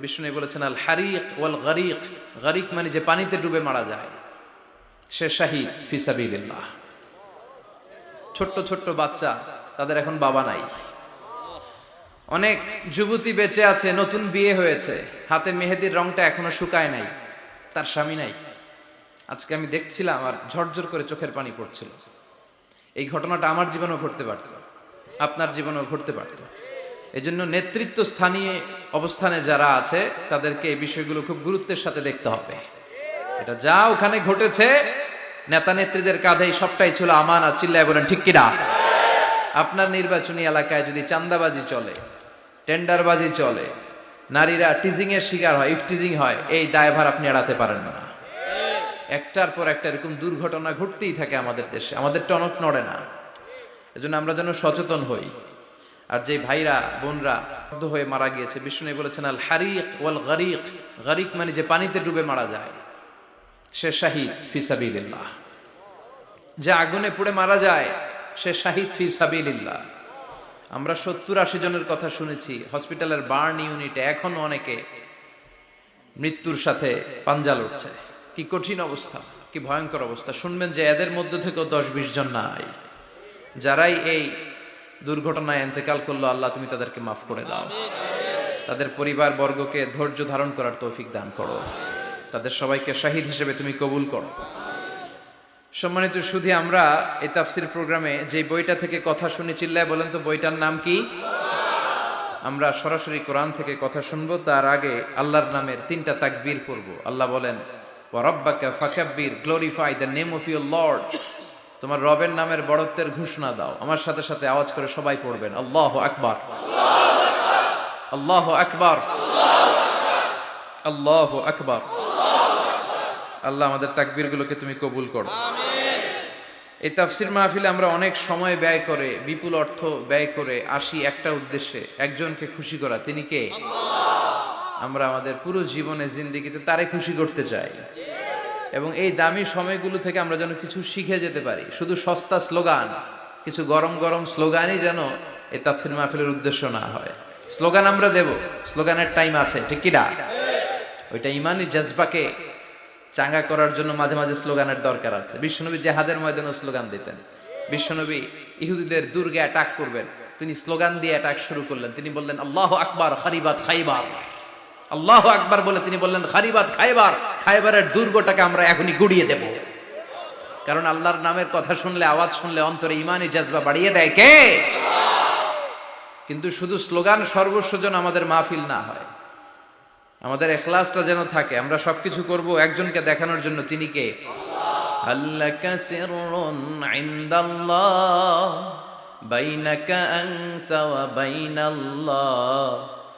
বিষ্ণু বলেছেন, আল হারিক ওয়াল গরিক। গরিক মানে যে পানিতে ডুবে মারা যায়। সে শাহিদ ফিসাবিল্লাহ ছোট্ট ছোট্ট বাচ্চা, তাদের এখন বাবা নাই। অনেক যুবতী বেঁচে আছে, নতুন বিয়ে হয়েছে। হাতে মেহেদির রংটা এখনও শুকায় নাই। তার স্বামী নাই। আজকে আমি দেখছিলাম আর ঝরঝর করে চোখের পানি পড়ছিল। এই ঘটনাটা আমার জীবনেও ঘটতে পারত। আপনার জীবনেও ঘটতে পারত। এই জন্য নেতৃত্ব স্থানীয় অবস্থানে যারা আছে, তাদেরকে এই বিষয়গুলো খুব গুরুত্বের সাথে দেখতে হবে। এটা যা ওখানে ঘটেছে, নেতা নেত্রীদের কাঁধেই সবটাই ছিল আমান আর চিল্লায় বলেন, ঠিক কিনা? আপনার নির্বাচনী এলাকায় যদি চান্দাবাজি চলে, টেন্ডারবাজি চলে, নারীরা টিজিং এর শিকার হয় ইফটিজিং হয়, এই দায়ভার আপনি এড়াতে পারেন না। একটার পর একটা এরকম দুর্ঘটনা ঘটতেই থাকে আমাদের দেশে, আমাদের টনক নড়ে না। এজন্য আমরা যেন সচেতন হই। আর যে ভাইরা, বোনরা বাধ্য হয়ে মারা গিয়েছে, বিষ্ণু বলেছেন, আল হারিক ওয়াল গরিক। গরিক মানে যে পানিতে ডুবে মারা যায়। সে শাহিদ ফিসাবিল্লাহ যে আগুনে পুড়ে মারা যায়, সে শাহিদ ফিসাবিল্লাহ আমরা সত্তর আশি জনের কথা শুনেছি, হসপিটালের বার্ন ইউনিটে এখনও অনেকে মৃত্যুর সাথে পাঞ্জা লড়ছে। কি কঠিন অবস্থা, কি ভয়ঙ্কর অবস্থা। শুনবেন যে এদের মধ্যে থেকেও দশ বিশ জন নাই। যারাই এই দুর্ঘটনায় এন্তেকাল করল আল্লাহ, তুমি তাদেরকে মাফ করে দাও। তাদের পরিবার বর্গকে ধৈর্য ধারণ করার তৌফিক দান করো। তাদের সবাইকে শাহিদ হিসেবে তুমি কবুল করো। সম্মানিত শুধু আমরা এই তাফসির প্রোগ্রামে যে বইটা থেকে কথা শুনে, চিল্লায় বলেন তো, বইটার নাম কি? আমরা সরাসরি কোরআন থেকে কথা শুনব, তার আগে আল্লাহর নামের তিনটা তাকবীর পড়ব। আল্লাহ বলেন ওয়ারাব্বাকা ফাকাব্বির glorify the name of your lord তোমার রবের নামের বড়ত্বের ঘোষণা দাও। আমার সাথে সাথে আওয়াজ করে সবাই পড়বেন। আল্লাহ আকবার। আল্লাহ আকবার। আল্লাহ আকবার। আল্লাহ আমাদের তাকবীরগুলোকে তুমি কবুল করো। এই তাফসির মাহফিলে আমরা অনেক সময় ব্যয় করে বিপুল অর্থ ব্যয় করে আসি একটা উদ্দেশ্যে একজনকে খুশি করা। তিনি কে? আমরা আমাদের পুরো জীবনে জিন্দিগিতে তারে খুশি করতে চাই। এবং এই দামি সময়গুলো থেকে আমরা যেন কিছু শিখে যেতে পারি। শুধু সস্তা স্লোগান, কিছু গরম গরম স্লোগানই যেন এই তাফসির মাহফিলের উদ্দেশ্য না হয়। স্লোগান আমরা দেব, স্লোগানের টাইম আছে, ঠিক কিনা ওইটা ইমানি জজবাকে চাঙ্গা করার জন্য মাঝে মাঝে স্লোগানের দরকার আছে। বিশ্বনবী জেহাদের ময়দানে স্লোগান দিতেন। বিশ্বনবী ইহুদিদের দুর্গে অ্যাটাক করবেন। তিনি স্লোগান দিয়ে অ্যাটাক শুরু করলেন। তিনি বললেন, আল্লাহ আকবার, খারিবাত খাইবার। আল্লাহ আকবার বলে তিনি বললেন, খারিবাত খাইবার, খাইবারের দুর্গটাকে আমরা এখনই গুড়িয়ে দেব। কারণ আল্লাহর নামের কথা শুনলে, আওয়াজ শুনলে অন্তরে ইমানি জাজবা বাড়িয়ে দেয় কে? কিন্তু শুধু স্লোগান সর্বস্ব যেন আমাদের মাহফিল না হয়। আমাদের এখলাসটা যেন থাকে, আমরা সবকিছু করব একজনকে দেখানোর জন্য, তিনি কে? বাইনাল্লাহ।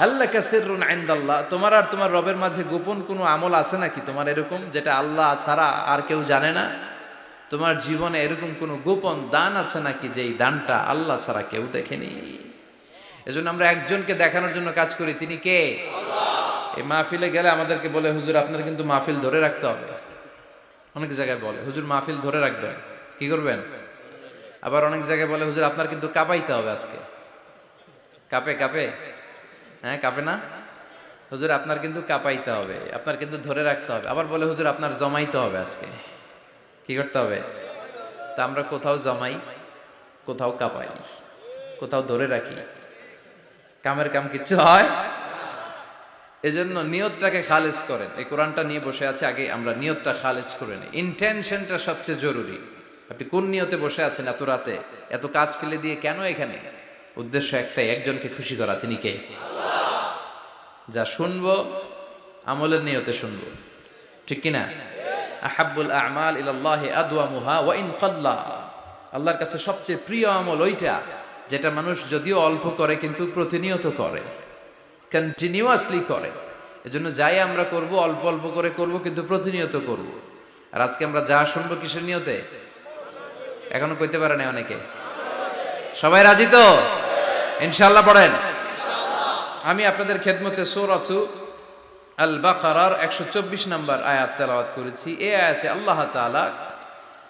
পড়েন হাল্লাকা সিররুন ইনদাল্লাহ, তোমার আর তোমার রবের মাঝে গোপন কোনো আমল আছে নাকি? তোমার এরকম যেটা আল্লাহ ছাড়া আর কেউ জানে না? তোমার জীবনে এরকম কোনো গোপন দান আছে নাকি যে এই দানটা আল্লাহ ছাড়া কেউ দেখেনি? এজন্য আমরা একজনকে দেখানোর জন্য কাজ করি, তিনি কে? এই মাহফিলে গেলে আমাদেরকে বলে, হুজুর, আপনার কিন্তু মাহফিল ধরে রাখতে হবে। অনেক জায়গায় বলে, হুজুর, মাহফিল ধরে রাখবেন, কি করবেন? আবার অনেক জায়গায় বলে, হুজুর, আপনার কিন্তু কাঁপাইতে হবে আজকে। কাপে কাপে? কাপে না? হুজুর, আপনার কিন্তু কাঁপাইতে হবে, আপনার কিন্তু ধরে রাখতে হবে। আবার বলে, হুজুর, আপনার জমাইতে হবে আজকে। কি করতে হবে? তা আমরা কোথাও জমাই, কোথাও কাঁপাই, কোথাও ধরে রাখি। কামের কাম কিচ্ছু হয়? এজন্য নিয়তটাকে খালেজ করেন। এই কোরআনটা নিয়ে বসে আছে, আগে আমরা নিয়তটা খালেজ করে নিই। ইন্টেনশনটা সবচেয়ে জরুরি। আপনি কোন নিয়তে বসে আছেন এত রাতে? এত কাজ ফেলে দিয়ে কেন এখানে? উদ্দেশ্য একটাই, একজনকে খুশি করা। তিনি কে? যা শুনব, আমলের নিয়তে শুনব। ঠিক কিনা? আহাব্বুল আমাল ইলাল্লাহি আদওয়ামুহা ওয়া ইন কাল্লা। আল্লাহর কাছে সবচেয়ে প্রিয় আমল ওইটা, যেটা মানুষ যদিও অল্প করে, কিন্তু প্রতিনিয়ত করে। কন্টিনিউয়াসলি করে। এজন্য যাই আমরা করব, অল্প অল্প করে করব, কিন্তু প্রতিনিয়ত করব। আর আজকে আমরা যা শুনব কিসের নিয়তে? এখনও কইতে পারে না অনেকে। সবাই রাজি তো? ইনশাল্লাহ পড়েন। আমি আপনাদের খেদমতে সৌরথু আল বাকার একশো চব্বিশ নম্বর আয়াত তেলাওয়াত করেছি। এ আয়াতে আল্লাহ তালা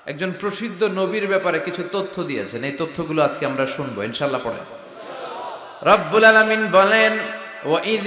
একজন প্রসিদ্ধ নবীর ব্যাপারে কিছু তথ্য দিয়েছেন। এই তথ্যগুলো আজকে আমরা শুনব ইনশাল্লাহ পড়েন। রব্বুল আলমিন বলেন ওয়াইদ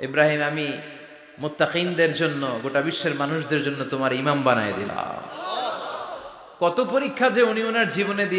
ইব্রাহিম, আমি মোত্তাকিনদের জন্য, গোটা বিশ্বের মানুষদের জন্য তোমার ইমাম বানায় দিলাম। কত পরীক্ষা যে উনি ওনার জীবনে দিয়ে